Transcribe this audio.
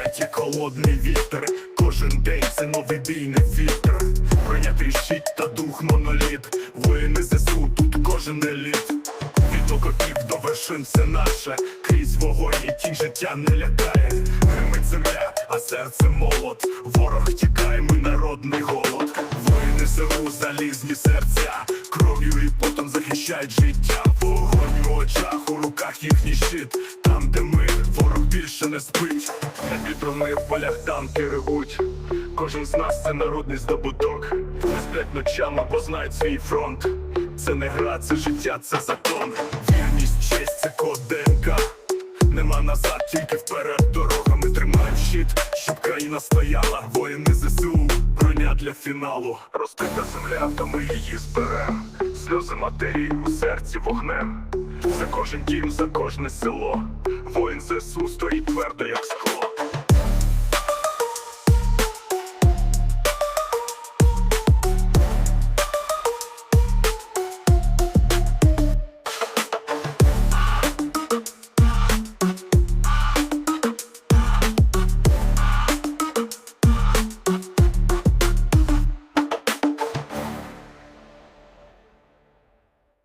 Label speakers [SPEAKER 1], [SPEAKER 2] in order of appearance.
[SPEAKER 1] вперед, холодний вітер. Кожен день це новий бій, не фільтр. Прийнятий щит та дух моноліт. Воїни ЗСУ, тут кожен еліт. Від окопів до вершин все наше. Крізь вогонь і тінь життя не лякає. Гримить земля, а серце молот. Ворог тікає, ми народний голод. Воїни ЗСУ, залізні серця. Кров'ю і потом захищають життя. Вогонь у очах, у руках їхній щит. Більше не спить. Вітрами в полях танки ревуть. Кожен з нас це народний здобуток. Не сплять ночами, бо знають свій фронт. Це не гра, це життя, це закон. Вірність, честь, це код ДНК. Нема назад, тільки вперед дорогами тримають щит, щоб країна стояла. Воїни ЗСУ, броня для фіналу. Розкрита земля, та ми її зберем. Сльози матерії у серці вогнем. За кожен дім, за кожне село. Воїн ЗСУ стоїть твердо, як скло.